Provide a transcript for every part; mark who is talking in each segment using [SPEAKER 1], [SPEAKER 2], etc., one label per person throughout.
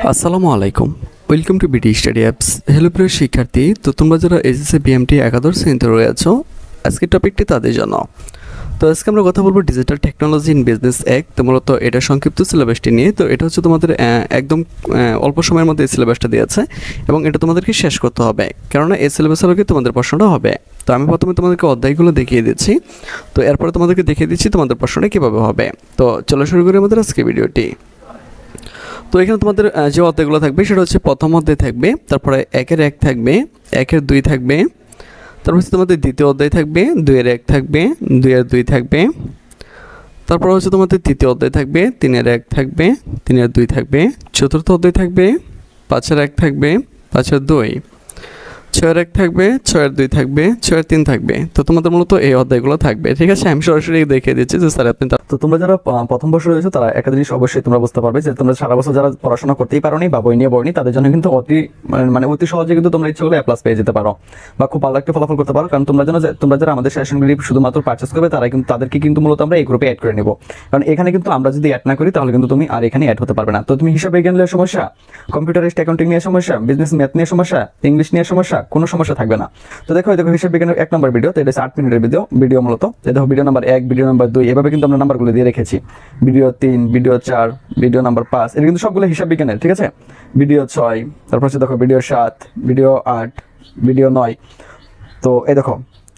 [SPEAKER 1] আসসালামু আলাইকুম। Welcome to BD study apps hello প্রিয় শিক্ষার্থী, তো তোমরা যারা এসএসসি বিএমটি একাদশ শ্রেণীতে রয়েছো আজকের টপিকটি তাদের জন্য। তো আজকে আমরা কথা বলব ডিজিটাল টেকনোলজি ইন বিজনেস এক, তো মূলত এটা সংক্ষিপ্ত সিলেবাসটি নিয়ে। তো এটা হচ্ছে তোমাদের একদম অল্প সময়ের মধ্যে এই সিলেবাসটা দিয়েছে, এবং এটা তোমাদেরকে শেষ করতে হবে, কেননা এই সিলেবাসের আগে তোমাদের প্রশ্নটা হবে। তো আমি প্রথমে তোমাদেরকে অধ্যায়গুলো দেখিয়ে দিচ্ছি। তো এরপরে তোমাদেরকে দেখিয়ে দিচ্ছি তোমাদের প্রশ্নটা কীভাবে হবে। তো চলো শুরু করি আমাদের আজকে ভিডিওটি তো এখানে তোমাদের যে অধ্যায়গুলো থাকবে, সেটা হচ্ছে প্রথম অধ্যায় থাকবে, তারপরে একের এক থাকবে, একের দুই থাকবে, তারপর হচ্ছে তোমাদের দ্বিতীয় অধ্যায় থাকবে, দুইয়ের এক থাকবে, দুইয়ের দুই থাকবে, তারপর হচ্ছে তোমাদের তৃতীয় অধ্যায় থাকবে, তিনের এক থাকবে, তিনের দুই থাকবে, চতুর্থ অধ্যায় থাকবে, পাঁচের এক থাকবে, পাঁচের দুই, ছয়ের এক থাকবে, ছয়ের দুই থাকবে, ছয়ের তিন থাকবে। তো তোমাদের মূলত এই অধ্যায়গুলো থাকবে, ঠিক আছে? আমি সরাসরি দেখিয়ে দিচ্ছি যে স্যার আপনি তা-
[SPEAKER 2] তোমরা যারা প্রথম বছর রয়েছে, তারা একটা জিনিস অবশ্যই তোমরা বুঝতে পারবে যে তোমরা সারা বছর যারা পড়াশোনা করতেই পারোনি বা বই নিয়ে পড়নি, তাদের জন্য কিন্তু অতি, মানে- মানে অতি সহজে কিন্তু তোমরা ইচ্ছে করলে প্লাস পেয়ে যেতে পারো বা খুব ভালো একটা ফলাফল করতে পারো। কারণ তোমরা জানো তোমরা যারা আমাদের সেশনগুলি শুধুমাত্র পার্চেস করবে তারা কিন্তু, তাদেরকে কিন্তু মূলত আমরা এই গ্রুপে অ্যাড করে নেব। কারণ এখানে কিন্তু আমরা যদি অ্যাড না করি, তাহলে কিন্তু তুমি আর এখানে অ্যাড হতে পারবে না। তো তুমি হিসাবে বিজ্ঞান নিয়ে সমস্যা কম্পিউটারিস্ট অ্যাকাউন্টিং নিয়ে সমস্যা বিজনেস ম্যাথ নিয়ে সমস্যা ইংলিশ নিয়ে সমস্যা, কোনো সমস্যা থাকবে না। তো দেখো দেখো, হিসাব বিজ্ঞানের এক নম্বর ভিডিও তো এটা আট মিনিটের ভিডিও ভিডিও মূলত। দেখো ভিডিও নাম্বার এক ভিডিও নাম্বার দুই, এভাবে কিন্তু আমরা নাম্বারগুলো দিয়ে রেখেছি। ভিডিও তিন, ভিডিও চার, ভিডিও নাম্বার পাঁচ এটা কিন্তু সবগুলো হিসাব বিজ্ঞানের, ঠিক আছে? ভিডিও ছয়, তারপর হচ্ছে দেখো, ভিডিও সাত, ভিডিও আট, ভিডিও নয়। তো এই দেখো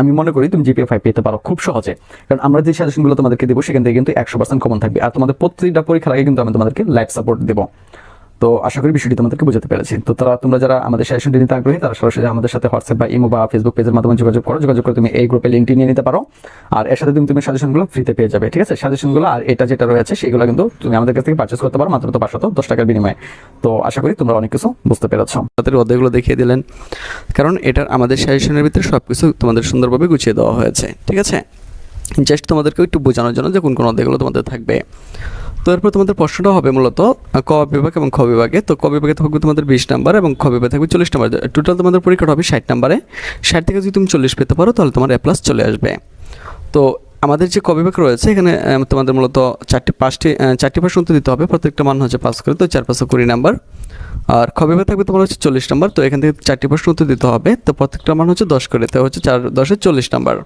[SPEAKER 2] আমি মনে করি তুমি জিপিএ ফাইভ পেতে পারো খুব সহজে। কারণ আমরা যে সাজেশনগুলো তোমাদেরকে দেবো, সেখান থেকে কিন্তু একশো পার্সেন্ট কমন থাকবে। আর তোমাদের প্রতিটা পরীক্ষার আগে কিন্তু আমি তোমাদেরকে লাইভ সাপোর্ট দেবো। তো আশা করি বিষয়টি তোমাদেরকে বোঝাতে পেরেছি। তো তারা, তোমরা যারা আমাদের সাজেশনটি নিতে আগ্রহী, তারা সরাসরি আমাদের সাথে হোয়াটসঅ্যাপ বা ইমো বা ফেসবুক পেজের মাধ্যমে যোগাযোগ করো। যোগাযোগ করে তুমি এই গ্রুপে লিঙ্কটি নিয়ে নিতে পারো। আর এর সাথে তুমি তুমি সাজেশনগুলো ফ্রিতে পেয়ে যাবে, ঠিক আছে? সাজেশনগুলো আর এটা যেটা রয়েছে, সেগুলো কিন্তু তুমি আমাদের কাছ থেকে পারচেস করতে পারো, মাত্র তো পাঁচশত দশ টাকার বিনিময়ে। তো আশা করি তোমরা অনেক কিছু বুঝতে পেরেছ।
[SPEAKER 1] তাদের অধ্যায়গুলো দেখিয়ে দিলেন। কারণ এটার আমাদের সাজেশনের ভিতরে সব কিছু তোমাদের সুন্দরভাবে গুছিয়ে দেওয়া হয়েছে, ঠিক আছে? জাস্ট তোমাদেরকে একটু বোঝানোর জন্য যে কোন কোন অধ্যায়গুলো তোমাদের থাকবে। তো এরপর তোমাদের প্রশ্নটা হবে মূলত ক বিভাগ এবং খ বিভাগে। তো ক বিভাগে থাকবে তোমাদের বিশ নাম্বার এবং খ বিভাগে থাকবে চল্লিশ নাম্বার। টোটাল তোমাদের পরীক্ষাটা হবে ষাট নাম্বারে। ষাট থেকে যদি তুমি চল্লিশ পেতে পারো, তাহলে তোমার এ প্লাস চলে আসবে। তো আমাদের যে ক বিভাগ রয়েছে, এখানে তোমাদের মূলত চারটি, পাঁচটি চারটি উত্তর দিতে হবে। প্রত্যেকটা মান হচ্ছে পাস করে, তো চার পাঁচশো কুড়ি নাম্বার। আর খবিবে থাকবে তোমার হচ্ছে চল্লিশ নাম্বার, তো এখান থেকে চারটি প্রশ্ন উত্তর দিতে হবে। তো প্রত্যেকটা মান হচ্ছে দশ করে, তো হচ্ছে চার, দশে চল্লিশ নাম্বার।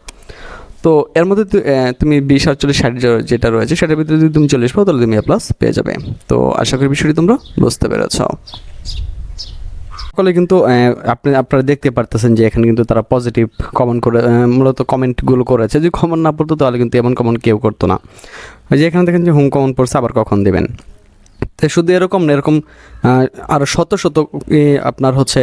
[SPEAKER 1] তো এর মধ্যে তুমি বিশ আটচল্লিশ ষাট যেটা রয়েছে সেটার ভিতরে যদি তুমি চল্লিশ পাও তাহলে তুমি এ প্লাস পেয়ে যাবে। তো আশা করি বিষয়টি তোমরা বুঝতে পেরেছ। সকলে কিন্তু আপনি আপনারা দেখতে পারতেছেন যে এখানে কিন্তু তারা পজিটিভ কমেন্ট করে মূলত কমেন্টগুলো করেছে। যদি কমেন্ট না পড়তো তাহলে কিন্তু এমন কমেন্ট কেউ করতো না। যে এখানে দেখেন যে হোম কমেন্ট পড়ছে আবার কখন দেবেন? তাই শুধু এরকম না এরকম আহ, আরও শত শত আপনার হচ্ছে